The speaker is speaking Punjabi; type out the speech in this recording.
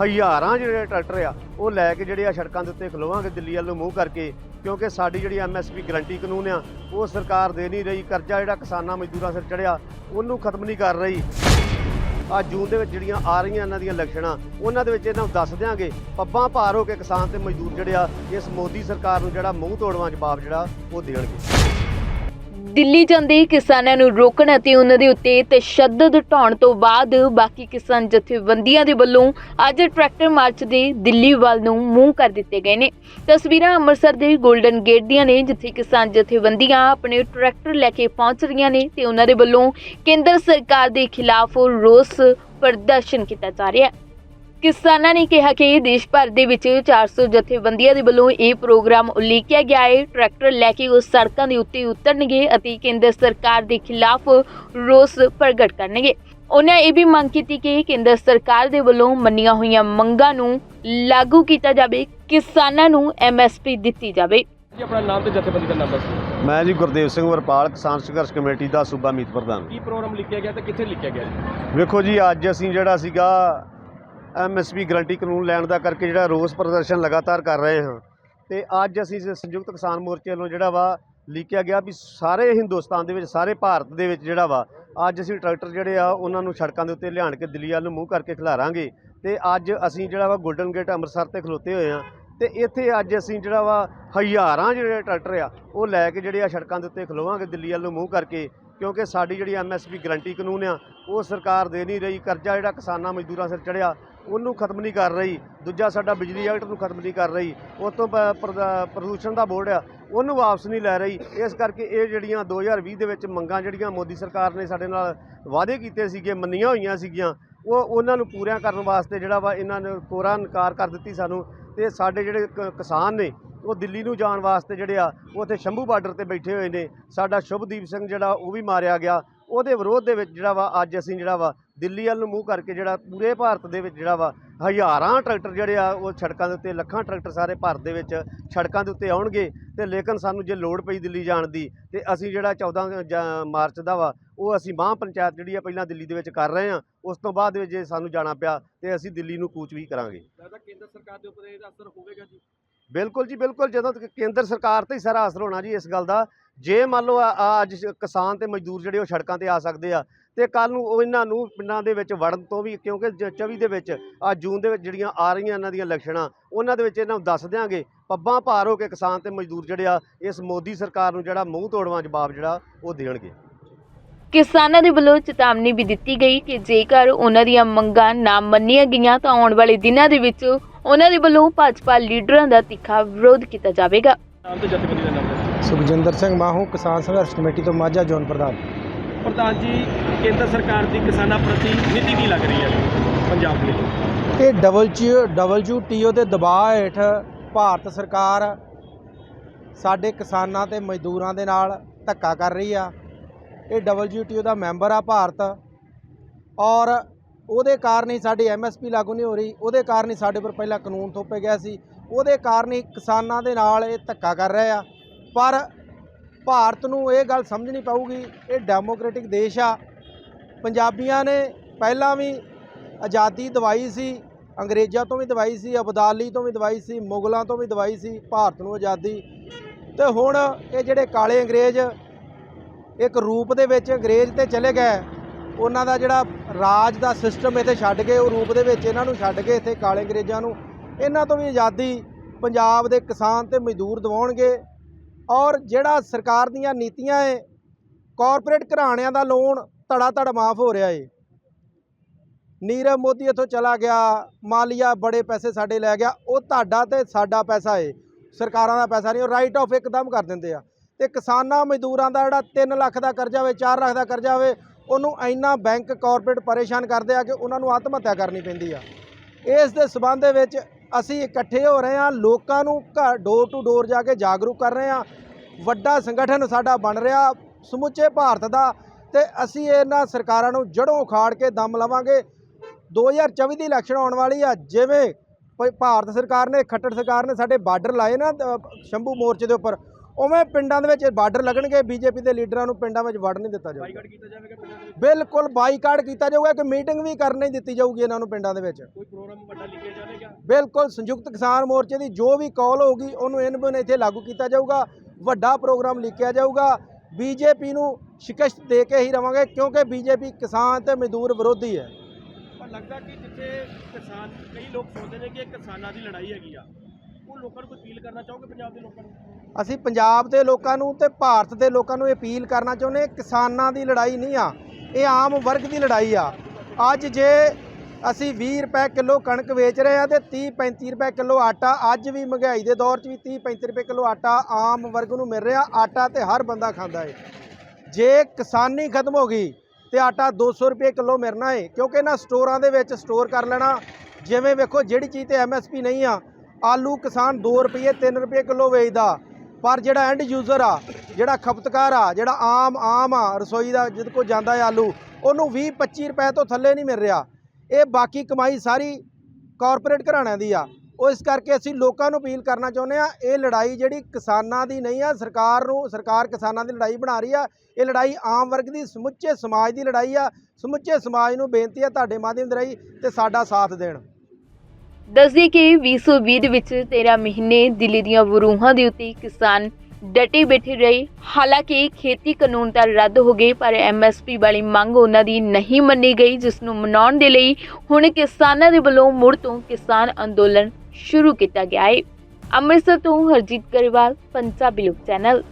ਹਜ਼ਾਰਾਂ ਜਿਹੜੇ ਟਰੈਕਟਰ ਆ, ਉਹ ਲੈ ਕੇ ਜਿਹੜੇ ਆ ਸੜਕਾਂ ਦੇ ਉੱਤੇ ਖਲੋਵਾਂਗੇ ਦਿੱਲੀ ਵੱਲ ਨੂੰ ਮੂੰਹ ਕਰਕੇ, ਕਿਉਂਕਿ ਸਾਡੀ ਜਿਹੜੀ ਐਮਐਸਪੀ ਗਰੰਟੀ ਕਾਨੂੰਨ ਆ, ਉਹ ਸਰਕਾਰ ਦੇ ਨਹੀਂ ਰਹੀ, ਕਰਜ਼ਾ ਜਿਹੜਾ ਕਿਸਾਨਾਂ ਮਜ਼ਦੂਰਾਂ ਸਿਰ ਚੜਿਆ ਉਹਨੂੰ ਖਤਮ ਨਹੀਂ ਕਰ ਰਹੀ। ਆ ਜੂਨ ਦੇ ਵਿੱਚ ਜਿਹੜੀਆਂ ਆ ਰਹੀਆਂ ਇਹਨਾਂ ਦੀਆਂ ਇਲੈਕਸ਼ਨਾਂ ਉਹਨਾਂ ਦੇ ਵਿੱਚ ਇਹਨਾਂ ਨੂੰ ਦੱਸ ਦਿਆਂਗੇ, ਪੱਬਾਂ ਭਾਰ ਹੋ ਕੇ ਕਿਸਾਨ ਤੇ ਮਜ਼ਦੂਰ ਜਿਹੜੇ ਆ, ਇਸ ਮੋਦੀ ਸਰਕਾਰ ਨੂੰ ਜਿਹੜਾ ਮੂੰਹ ਤੋੜਵਾਂ ਜਵਾਬ ਜਿਹੜਾ, ਉਹ ਦੇਣਗੇ। ਦਿੱਲੀ ਜਾਂਦੇ ਕਿਸਾਨਾਂ ਨੂੰ ਰੋਕਣ ਅਤੇ ਉਹਨਾਂ ਦੇ ਉੱਤੇ ਤਸ਼ੱਦਦ ਢਾਉਣ ਤੋਂ ਬਾਅਦ ਬਾਕੀ ਕਿਸਾਨ ਜਥੇਬੰਦੀਆਂ ਦੇ ਵੱਲੋਂ ਅੱਜ ਟਰੈਕਟਰ ਮਾਰਚ ਦੇ ਦਿੱਲੀ ਵੱਲ ਨੂੰ ਮੂੰਹ ਕਰ ਦਿੱਤੇ ਗਏ ਨੇ। ਤਸਵੀਰਾਂ ਅੰਮ੍ਰਿਤਸਰ ਦੇ 골ਡਨ ਗੇਟ ਦੀਆਂ ਨੇ, ਜਿੱਥੇ ਕਿਸਾਨ ਜਥੇਬੰਦੀਆਂ ਆਪਣੇ ਟਰੈਕਟਰ ਲੈ ਕੇ ਪਹੁੰਚ ਰਹੀਆਂ ਨੇ ਤੇ ਉਹਨਾਂ ਦੇ ਵੱਲੋਂ ਕੇਂਦਰ ਸਰਕਾਰ ਦੇ ਖਿਲਾਫ ਰੋਸ ਪ੍ਰਦਰਸ਼ਨ ਕੀਤਾ ਜਾ ਰਿਹਾ ਹੈ। ਕਿਸਾਨਾਂ ਨੇ ਕਿਹਾ ਕਿ ਦੇਸ਼ ਭਰ ਦੇ ਵਿੱਚ 400 ਜਥੇਬੰਦੀਆਂ ਦੇ ਵੱਲੋਂ ਇਹ ਪ੍ਰੋਗਰਾਮ ਉਲੀਕਿਆ ਗਿਆ ਹੈ। ਟਰੈਕਟਰ ਲੈ ਕੇ ਉਹ ਸੜਕਾਂ ਦੇ ਉੱਤੇ ਉਤਰਨਗੇ ਅਤੇ ਕੇਂਦਰ ਸਰਕਾਰ ਦੇ ਖਿਲਾਫ ਰੋਸ ਪ੍ਰਗਟ ਕਰਨਗੇ। ਉਹਨਾਂ ਇਹ ਵੀ ਮੰਗ ਕੀਤੀ ਕਿ ਕੇਂਦਰ ਸਰਕਾਰ ਦੇ ਵੱਲੋਂ ਮੰਨੀਆਂ ਹੋਈਆਂ ਮੰਗਾਂ ਨੂੰ ਲਾਗੂ ਕੀਤਾ ਜਾਵੇ ਕਿਸਾਨਾਂ ਨੂੰ ਐਮਐਸਪੀ ਦਿੱਤੀ ਜਾਵੇ। ਜੀ ਆਪਣਾ ਨਾਮ ਤੇ ਜਥੇਬੰਦੀ ਦਾ ਨਾਮ ਦੱਸੋ। ਮੈਂ ਜੀ ਗੁਰਦੇਵ ਸਿੰਘ ਵਰਪਾਲ ਕਿਸਾਨ ਸੰਘਰਸ਼ ਕਮੇਟੀ ਦਾ ਸੂਬਾ ਮੀਤ ਪ੍ਰਧਾਨ। ਕੀ ਪ੍ਰੋਗਰਾਮ ਲਿਖਿਆ ਗਿਆ ਤੇ ਕਿੱਥੇ ਲਿਖਿਆ ਗਿਆ? ਵੇਖੋ ਜੀ ਅੱਜ ਅਸੀਂ ਜਿਹੜਾ ਸੀਗਾ ਐਮਐਸਪੀ ਗਰੰਟੀ ਕਾਨੂੰਨ ਲੈਣ ਦਾ ਕਰਕੇ ਜਿਹੜਾ ਰੋਸ ਪ੍ਰਦਰਸ਼ਨ ਲਗਾਤਾਰ ਕਰ ਰਹੇ ਹਾਂ। ਤੇ ਅੱਜ ਅਸੀਂ ਸੰਯੁਕਤ ਕਿਸਾਨ ਮੋਰਚੇ ਵੱਲੋਂ ਜਿਹੜਾ ਵਾ ਲਿਖਿਆ ਗਿਆ ਵੀ ਸਾਰੇ ਹਿੰਦੁਸਤਾਨ ਦੇ ਵਿੱਚ, ਸਾਰੇ ਭਾਰਤ ਦੇ ਵਿੱਚ ਜਿਹੜਾ ਵਾ, ਅੱਜ ਅਸੀਂ ਟਰੈਕਟਰ ਜਿਹੜੇ ਆ ਉਹਨਾਂ ਨੂੰ ਸੜਕਾਂ ਦੇ ਉੱਤੇ ਲਿਆਣ ਕੇ ਦਿੱਲੀ ਵੱਲ ਨੂੰ ਮੂੰਹ ਕਰਕੇ ਖਿਲਾਰਾਂਗੇ। ਤੇ ਅੱਜ ਅਸੀਂ ਜਿਹੜਾ ਵਾ ਗੋਲਡਨ ਗੇਟ ਅੰਮ੍ਰਿਤਸਰ ਤੇ ਖਲੋਤੇ ਹੋਏ ਆ ਤੇ ਇੱਥੇ ਅੱਜ ਅਸੀਂ ਜਿਹੜਾ ਵਾ ਹਜ਼ਾਰਾਂ ਜਿਹੜੇ ਟਰੈਕਟਰ ਆ, ਉਹ ਲੈ ਕੇ ਜਿਹੜੇ ਆ ਸੜਕਾਂ ਦੇ ਉੱਤੇ ਖਲੋਵਾਂਗੇ ਦਿੱਲੀ ਵੱਲ ਨੂੰ ਮੂੰਹ ਕਰਕੇ। ਕਿਉਂਕਿ ਸਾਡੀ ਜਿਹੜੀ ਐਮਐਸਪੀ ਗਰੰਟੀ ਕਾਨੂੰਨ ਆ, ਉਹ ਸਰਕਾਰ ਦੇ ਨਹੀਂ ਰਹੀ। ਕਰਜ਼ਾ ਜਿਹੜਾ ਕਿਸਾਨਾਂ ਮਜ਼ਦੂਰਾਂ ਸਿਰ ਚੜਿਆ ਉਹਨੂੰ ਖਤਮ ਨਹੀਂ ਕਰ ਰਹੀ। ਦੂਜਾ ਸਾਡਾ ਬਿਜਲੀ ਐਕਟ ਨੂੰ ਖਤਮ ਨਹੀਂ ਕਰ ਰਹੀ। ਉਸ ਤੋਂ ਪ੍ਰਦੂਸ਼ਣ ਦਾ ਬੋਰਡ ਆ, ਉਹਨੂੰ ਵਾਪਸ ਨਹੀਂ ਲੈ ਰਹੀ। ਇਸ ਕਰਕੇ ਇਹ ਜਿਹੜੀਆਂ 2020 ਦੇ ਵਿੱਚ ਮੰਗਾਂ ਜਿਹੜੀਆਂ ਮੋਦੀ ਸਰਕਾਰ ਨੇ ਸਾਡੇ ਨਾਲ ਵਾਅਦੇ ਕੀਤੇ ਸੀਗੇ, ਮੰਨੀਆਂ ਹੋਈਆਂ ਸੀਗੀਆਂ, ਉਹ ਉਹਨਾਂ ਨੂੰ ਪੂਰੀਆਂ ਕਰਨ ਵਾਸਤੇ ਜਿਹੜਾ ਵਾ ਇਹਨਾਂ ਨੇ ਕੋਰਾ ਇਨਕਾਰ ਕਰ ਦਿੱਤੀ ਸਾਨੂੰ। ਤੇ ਸਾਡੇ ਜਿਹੜੇ ਕ- ਕਿਸਾਨ ਨੇ, ਉਹ ਦਿੱਲੀ ਨੂੰ ਜਾਣ ਵਾਸਤੇ ਜਿਹੜੇ ਆ, ਉਹ ਉੱਥੇ ਸ਼ੰਭੂ ਬਾਰਡਰ ਤੇ ਬੈਠੇ ਹੋਏ ਨੇ। ਸਾਡਾ ਸ਼ੁਭਦੀਪ ਸਿੰਘ ਜਿਹੜਾ, ਉਹ ਵੀ ਮਾਰਿਆ ਗਿਆ। ਉਹਦੇ ਵਿਰੋਧ ਦੇ ਵਿੱਚ ਜਿਹੜਾ ਵਾ ਅੱਜ ਅਸੀਂ ਜਿਹੜਾ ਵਾ ਦਿੱਲੀ ਵੱਲ ਨੂੰ ਮੂੰਹ ਕਰਕੇ ਜਿਹੜਾ ਪੂਰੇ ਭਾਰਤ ਦੇ ਵਿੱਚ ਜਿਹੜਾ ਵਾ ਹਜ਼ਾਰਾਂ ਟਰੈਕਟਰ ਜਿਹੜੇ ਆ ਉਹ ਸੜਕਾਂ ਦੇ ਉੱਤੇ ਲੱਖਾਂ ਟਰੈਕਟਰ ਸਾਰੇ ਭਾਰਤ ਦੇ ਵਿੱਚ ਸੜਕਾਂ ਦੇ ਉੱਤੇ ਆਉਣਗੇ ਤੇ ਲੇਕਿਨ ਸਾਨੂੰ ਜੇ ਲੋੜ ਪਈ ਦਿੱਲੀ ਜਾਣ ਦੀ ਤੇ ਅਸੀਂ ਜਿਹੜਾ 14 ਜਾਂ ਮਾਰਚ ਦਾ ਵਾ ਉਹ ਅਸੀਂ ਮਾਂ ਪੰਚਾਇਤ ਜਿਹੜੀ ਆ ਪਹਿਲਾਂ ਦਿੱਲੀ ਦੇ ਵਿੱਚ ਕਰ ਰਹੇ ਆ ਉਸ ਤੋਂ ਬਾਅਦ ਵਿੱਚ ਜੇ ਸਾਨੂੰ ਜਾਣਾ ਪਿਆ ਤੇ ਅਸੀਂ ਦਿੱਲੀ ਨੂੰ ਕੂਚ ਵੀ ਕਰਾਂਗੇ। ਲੱਗਦਾ ਕੇਂਦਰ ਸਰਕਾਰ ਦੇ ਉੱਪਰ ਇਹਦਾ ਅਸਰ ਹੋਵੇਗਾ ਜੀ? ਬਿਲਕੁਲ ਜੀ ਬਿਲਕੁਲ। ਜਦੋਂ ਤੱਕ ਕੇਂਦਰ ਸਰਕਾਰ ਤੇ ਹੀ ਸਾਰਾ ਅਸਰ ਹੋਣਾ ਜੀ ਇਸ ਗੱਲ ਦਾ ਜੇ ਮੰਨ ਲਓ ਆ- ਅੱਜ ਕਿਸਾਨ ਤੇ ਮਜ਼ਦੂਰ ਜਿਹੜੇ ਉਹ ਸੜਕਾਂ ਤੇ ਆ ਸਕਦੇ ਆ ਤੇ ਕੱਲ ਨੂੰ ਉਹ ਇਹਨਾਂ ਨੂੰ ਪਿੰਡਾਂ ਦੇ ਵਿੱਚ ਵੜਨ ਤੋਂ ਵੀ ਕਿਉਂਕਿ ਜ- 24 ਦੇ ਵਿੱਚ ਆ ਜੂਨ ਦੇ ਵਿੱਚ ਜਿਹੜੀਆਂ ਆ ਰਹੀਆਂ ਇਹਨਾਂ ਦੀਆਂ ਇਲੈਕਸ਼ਨਾਂ ਉਹਨਾਂ ਦੇ ਵਿੱਚ ਇਹਨਾਂ ਨੂੰ ਦੱਸ ਦਿਆਂਗੇ। ਪੱਬਾਂ ਭਾਰ ਹੋ ਕੇ ਕਿਸਾਨ ਤੇ ਮਜ਼ਦੂਰ ਜਿਹੜੇ ਆ ਇਸ ਮੋਦੀ ਸਰਕਾਰ ਨੂੰ ਜਿਹੜਾ ਮੂੰਹ ਤੋੜਵਾਂ ਜਵਾਬ ਜਿਹੜਾ ਉਹ ਦੇਣਗੇ। ਕਿਸਾਨਾਂ ਦੇ ਵੱਲੋਂ ਚੇਤਾਵਨੀ ਵੀ ਦਿੱਤੀ ਗਈ ਕਿ ਜੇਕਰ ਉਹਨਾਂ ਦੀਆਂ ਮੰਗਾਂ ਨਾ ਮੰਨੀਆਂ ਗਈਆਂ ਤਾਂ ਆਉਣ ਵਾਲੇ ਦਿਨਾਂ ਦੇ ਵਿੱਚ ਉਹਨਾਂ ਦੇ ਵੱਲੋਂ ਭਾਜਪਾ ਲੀਡਰਾਂ ਦਾ ਤਿੱਖਾ ਵਿਰੋਧ ਕੀਤਾ ਜਾਵੇਗਾ। ਦਾ ਸੁਖਜਿੰਦਰ ਸਿੰਘ ਮਾਹੂ ਕਿਸਾਨ ਸੰਘਰਸ਼ ਕਮੇਟੀ ਤੋਂ ਮਾਝਾ ਜ਼ੋਨ ਪ੍ਰਧਾਨ। ਪ੍ਰਧਾਨ ਜੀ ਕੇਂਦਰ ਸਰਕਾਰ ਦੀ ਕਿਸਾਨਾਂ ਪ੍ਰਤੀ ਨੀਤੀ ਕੀ ਲੱਗ ਰਹੀ ਹੈ ਪੰਜਾਬ ਲਈ? ਇਹ ਡਬਲਯੂ ਡਬਲਯੂਟੀਓ ਦੇ ਦਬਾਅ ਹੇਠ ਭਾਰਤ ਸਰਕਾਰ ਸਾਡੇ ਕਿਸਾਨਾਂ ਤੇ ਮਜ਼ਦੂਰਾਂ ਦੇ ਨਾਲ ਧੱਕਾ ਕਰ ਰਹੀ ਆ। ਇਹ ਡਬਲਯੂਟੀਓ ਦਾ ਮੈਂਬਰ ਆ ਭਾਰਤ ਔਰ ਉਹਦੇ ਕਾਰਨ ਹੀ ਸਾਡੀ ਐਮਐਸਪੀ ਲਾਗੂ ਨਹੀਂ ਹੋ ਰਹੀ ਉਹਦੇ ਕਾਰਨ ਹੀ ਸਾਡੇ ਉੱਪਰ ਪਹਿਲਾਂ ਕਾਨੂੰਨ ਥੋਪੇ ਗਿਆ ਸੀ ਉਹਦੇ ਕਾਰਨ ਹੀ ਕਿਸਾਨਾਂ ਦੇ ਨਾਲ ਇਹ ਧੱਕਾ ਕਰ ਰਹੇ ਆ। ਪਰ ਭਾਰਤ ਨੂੰ ਇਹ ਗੱਲ ਸਮਝਣੀ ਪਊਗੀ, ਇਹ ਡੈਮੋਕ੍ਰੈਟਿਕ ਦੇਸ਼ ਆ। ਪੰਜਾਬੀਆਂ ਨੇ ਪਹਿਲਾਂ ਵੀ ਆਜ਼ਾਦੀ ਦਵਾਈ ਸੀ, ਅੰਗਰੇਜ਼ਾਂ ਤੋਂ ਵੀ ਦਵਾਈ ਸੀ, ਅਬਦਾਲੀ ਤੋਂ ਵੀ ਦਵਾਈ ਸੀ, ਮੁਗਲਾਂ ਤੋਂ ਵੀ ਦਵਾਈ ਸੀ, ਭਾਰਤ ਨੂੰ ਆਜ਼ਾਦੀ। ਤੇ ਹੁਣ ਇਹ ਜਿਹੜੇ ਕਾਲੇ ਅੰਗਰੇਜ਼ ਇੱਕ ਰੂਪ ਦੇ ਵਿੱਚ ਅੰਗਰੇਜ਼ ਤੇ ਚਲੇ ਗਏ, ਉਹਨਾਂ ਦਾ ਜਿਹੜਾ ਰਾਜ ਦਾ ਸਿਸਟਮ ਇੱਥੇ ਛੱਡ ਕੇ, ਉਹ ਰੂਪ ਦੇ ਵਿੱਚ ਇਹਨਾਂ ਨੂੰ ਛੱਡ ਕੇ ਇੱਥੇ ਕਾਲੇ ਅੰਗਰੇਜ਼ਾਂ ਨੂੰ, ਇਹਨਾਂ ਤੋਂ ਵੀ ਆਜ਼ਾਦੀ ਪੰਜਾਬ ਦੇ ਕਿਸਾਨ ਤੇ ਮਜ਼ਦੂਰ ਦਿਵਾਉਣਗੇ। ਔਰ ਜਿਹੜਾ ਸਰਕਾਰ ਦੀਆਂ ਨੀਤੀਆਂ ਏ ਕਾਰਪੋਰੇਟ ਘਰਾਣਿਆਂ ਦਾ ਲੋਨ ਧੜਾ ਧੜ ਮਾਫ ਹੋ ਰਿਹਾ ਏ। ਨੀਰਵ ਮੋਦੀ ਇੱਥੋਂ ਚਲਾ ਗਿਆ, ਮਾਲੀਆ ਬੜੇ ਪੈਸੇ ਸਾਡੇ ਲੈ ਗਿਆ, ਉਹ ਤੁਹਾਡਾ ਤੇ ਸਾਡਾ ਪੈਸਾ ਏ, ਸਰਕਾਰਾਂ ਦਾ ਪੈਸਾ ਨਹੀਂ, ਉਹ ਰਾਈਟ ਆਫ ਇੱਕਦਮ ਕਰ ਦਿੰਦੇ ਆ। ਤੇ ਕਿਸਾਨਾਂ ਮਜ਼ਦੂਰਾਂ ਦਾ ਜਿਹੜਾ 3 ਲੱਖ ਦਾ ਕਰਜ਼ਾ ਹੋਵੇ 4 ਲੱਖ ਦਾ ਕਰਜ਼ਾ ਹੋਵੇ ਉਹਨੂੰ ਇੰਨਾ ਬੈਂਕ ਕਾਰਪੋਰੇਟ ਪਰੇਸ਼ਾਨ ਕਰਦੇ ਆ ਕਿ ਉਹਨਾਂ ਨੂੰ ਆਤਮ ਹੱਤਿਆ ਕਰਨੀ ਪੈਂਦੀ ਆ। ਇਸ ਦੇ ਸਬੰਧ ਦੇ ਵਿੱਚ ਅਸੀਂ ਇਕੱਠੇ ਹੋ ਰਹੇ ਹਾਂ, ਲੋਕਾਂ ਨੂੰ ਘਰ ਡੋਰ ਟੂ ਡੋਰ ਜਾ ਕੇ ਜਾਗਰੂਕ ਕਰ ਰਹੇ ਹਾਂ। ਵੱਡਾ ਸੰਗਠਨ ਸਾਡਾ ਬਣ ਰਿਹਾ, ਸਮੁੱਚੇ ਭਾਰਤ ਦਾ ਤੇ ਅਸੀਂ ਇਹਨਾਂ ਸਰਕਾਰਾਂ ਨੂੰ ਜੜੋਂ ਉਖਾੜ ਕੇ ਦਮ ਲਵਾਂਗੇ। 2024 ਦੀ ਇਲੈਕਸ਼ਨ ਆਉਣ ਵਾਲੀ ਆ, ਜਿਵੇਂ ਭ- ਭਾਰਤ ਸਰਕਾਰ ਨੇ, ਖੱਟੜ ਸਰਕਾਰ ਨੇ ਸਾਡੇ ਬਾਰਡਰ ਲਾਏ ਨਾ ਸ਼ੰਭੂ ਮੋਰਚੇ ਦੇ ਉੱਪਰ। ਉਵੇਂ ਪਿੰਡਾਂ ਦੇ ਵਿੱਚ ਬਾਰਡਰ ਲੱਗਣਗੇ ਬੀਜੇਪੀ ਦੇ ਲੀਡਰਾਂ ਨੂੰ ਪਿੰਡਾਂ ਵਿੱਚ ਵੜ ਨਹੀਂ ਦਿੱਤਾ ਜਾਊਗਾ। ਬਾਈਕਾਟ ਕੀਤਾ ਜਾਵੇਗਾ ਪਿੰਡਾਂ ਦੇ ਵਿੱਚ ਬਿਲਕੁਲ ਬਾਈਕਾਟ ਕੀਤਾ ਜਾਊਗਾ ਕਿ ਮੀਟਿੰਗ ਵੀ ਕਰਨ ਨਹੀਂ ਦਿੱਤੀ ਜਾਊਗੀ ਇਹਨਾਂ ਨੂੰ ਪਿੰਡਾਂ ਦੇ ਵਿੱਚ। ਕੋਈ ਪ੍ਰੋਗਰਾਮ ਵੱਡਾ ਲਿਖਿਆ ਜਾਵੇਗਾ ਬਿਲਕੁਲ ਸੰਯੁਕਤ ਕਿਸਾਨ ਮੋਰਚੇ ਦੀ ਜੋ ਵੀ ਕਾਲ ਹੋਊਗੀ ਉਹਨੂੰ ਇਨ ਬਿਨ ਇੱਥੇ ਲਾਗੂ ਕੀਤਾ ਜਾਊਗਾ ਵੱਡਾ ਪ੍ਰੋਗਰਾਮ ਲਿਖਿਆ ਜਾਊਗਾ। ਬੀਜੇਪੀ ਨੂੰ ਸ਼ਿਕਸਤ ਦੇ ਕੇ ਹੀ ਰਵਾਂਗੇ ਕਿਉਂਕਿ ਬੀਜੇਪੀ ਕਿਸਾਨ ਤੇ ਮਜ਼ਦੂਰ ਵਿਰੋਧੀ ਹੈ। ਪਰ ਲੱਗਦਾ ਕਿ ਜਿੱਥੇ ਕਿਸਾਨ ਕਈ ਲੋਕ ਸੋਚਦੇ ਨੇ ਕਿ ਇਹ ਕਿਸਾਨਾਂ ਦੀ ਲੜਾਈ ਹੈਗੀ ਆ। ਉਹ ਲੋਕਾਂ ਨੂੰ ਕੋਈ ਅਪੀਲ ਕਰਨਾ ਚਾਹੋਗੇ ਪੰਜਾਬ ਦੇ ਲੋਕਾਂ ਨੂੰ? ਅਸੀਂ ਪੰਜਾਬ ਦੇ ਲੋਕਾਂ ਨੂੰ ਤੇ ਭਾਰਤ ਦੇ ਲੋਕਾਂ ਨੂੰ ਅਪੀਲ ਕਰਨਾ ਚਾਹੁੰਦੇ ਕਿਸਾਨਾਂ ਦੀ ਲੜਾਈ ਨਹੀਂ ਆ, ਇਹ ਆਮ ਵਰਗ ਦੀ ਲੜਾਈ ਆ। ਅੱਜ ਜੇ ਅਸੀਂ 20 ਰੁਪਏ ਕਿਲੋ ਕਣਕ ਵੇਚ ਰਹੇ ਆ ਤੇ 30 35 ਰੁਪਏ ਕਿਲੋ ਆਟਾ, ਅੱਜ ਵੀ ਮਹਿੰਗਾਈ ਦੇ ਦੌਰ 'ਚ ਵੀ 30 35 ਰੁਪਏ ਕਿਲੋ ਆਟਾ ਆਮ ਵਰਗ ਨੂੰ ਮਿਲ ਰਿਹਾ, ਆਟਾ ਤੇ ਹਰ ਬੰਦਾ ਖਾਂਦਾ ਏ। ਜੇ ਕਿਸਾਨੀ ਖਤਮ ਹੋ ਗਈ ਤੇ ਆਟਾ 200 ਰੁਪਏ ਕਿਲੋ ਮਿਲਣਾ ਏ, ਕਿਉਂਕਿ ਇਹਨਾਂ ਸਟੋਰਾਂ ਦੇ ਵਿੱਚ ਸਟੋਰ ਕਰ ਲੈਣਾ, ਜਿਵੇਂ ਵੇਖੋ ਜਿਹੜੀ ਚੀਜ਼ ਤੇ ਐਮਐਸਪੀ ਨਹੀਂ ਆ, ਆਲੂ ਕਿਸਾਨ 2 ਰੁਪਏ 3 ਰੁਪਏ ਕਿਲੋ ਵੇਚਦਾ ਪਰ ਜਿਹੜਾ ਐਂਡ ਯੂਜ਼ਰ ਆ, ਜਿਹੜਾ ਖਪਤਕਾਰ ਆ, ਜਿਹੜਾ ਆਮ ਆਮ ਆ, ਰਸੋਈ ਦਾ ਜਿਹਦੇ ਕੋਲ ਜਾਂਦਾ ਹੈ ਆਲੂ, ਉਹਨੂੰ 20 25 ਰੁਪਏ ਤੋਂ ਥੱਲੇ ਨਹੀਂ ਮਿਲ ਰਿਹਾ। ਇਹ ਬਾਕੀ ਕਮਾਈ ਸਾਰੀ ਕਾਰਪੋਰੇਟ ਘਰਾਣਿਆਂ ਦੀ ਆ। ਉਹ ਇਸ ਕਰਕੇ ਅਸੀਂ ਲੋਕਾਂ ਨੂੰ ਅਪੀਲ ਕਰਨਾ ਚਾਹੁੰਦੇ ਆ ਇਹ ਲੜਾਈ ਜਿਹੜੀ ਕਿਸਾਨਾਂ ਦੀ ਨਹੀਂ ਆ, ਸਰਕਾਰ ਨੂੰ, ਸਰਕਾਰ ਕਿਸਾਨਾਂ ਦੀ ਲੜਾਈ ਬਣਾ ਰਹੀ ਆ। ਇਹ ਲੜਾਈ ਆਮ ਵਰਗ ਦੀ, ਸਮੁੱਚੇ ਸਮਾਜ ਦੀ ਲੜਾਈ ਆ। ਸਮੁੱਚੇ ਸਮਾਜ ਨੂੰ ਬੇਨਤੀ ਆ ਤੁਹਾਡੇ ਮਾਧਿਅਮ ਦੇ ਰਾਹੀਂ ਤੇ ਸਾਡਾ ਸਾਥ ਦੇਣ। ਦੱਸਦੀ ਕਿ 2020 ਦੇ ਵਿੱਚ 13 ਮਹੀਨੇ ਦਿੱਲੀ ਦੀਆਂ ਵਰੂਹਾਂ ਦੇ ਉੱਤੇ ਕਿਸਾਨ ਡਟੇ ਬੈਠੇ ਰਹੇ। ਹਾਲਾਂਕਿ ਖੇਤੀ ਕਾਨੂੰਨ ਤਾਂ ਰੱਦ ਹੋ ਗਏ, ਪਰ ਐਮਐਸਪੀ ਵਾਲੀ ਮੰਗ ਉਹਨਾਂ ਦੀ ਨਹੀਂ ਮੰਨੀ ਗਈ, ਜਿਸ ਨੂੰ ਮਨਾਉਣ ਦੇ ਲਈ ਹੁਣ ਕਿਸਾਨਾਂ ਦੇ ਵੱਲੋਂ ਮੁੜ ਤੋਂ ਕਿਸਾਨ ਅੰਦੋਲਨ ਸ਼ੁਰੂ ਕੀਤਾ ਗਿਆ ਹੈ ਅੰਮ੍ਰਿਤਸਰ ਤੋਂ ਹਰਜੀਤ ਗਰੇਵਾਲ, ਪੰਜਾਬੀ ਲੋਕ ਚੈਨਲ।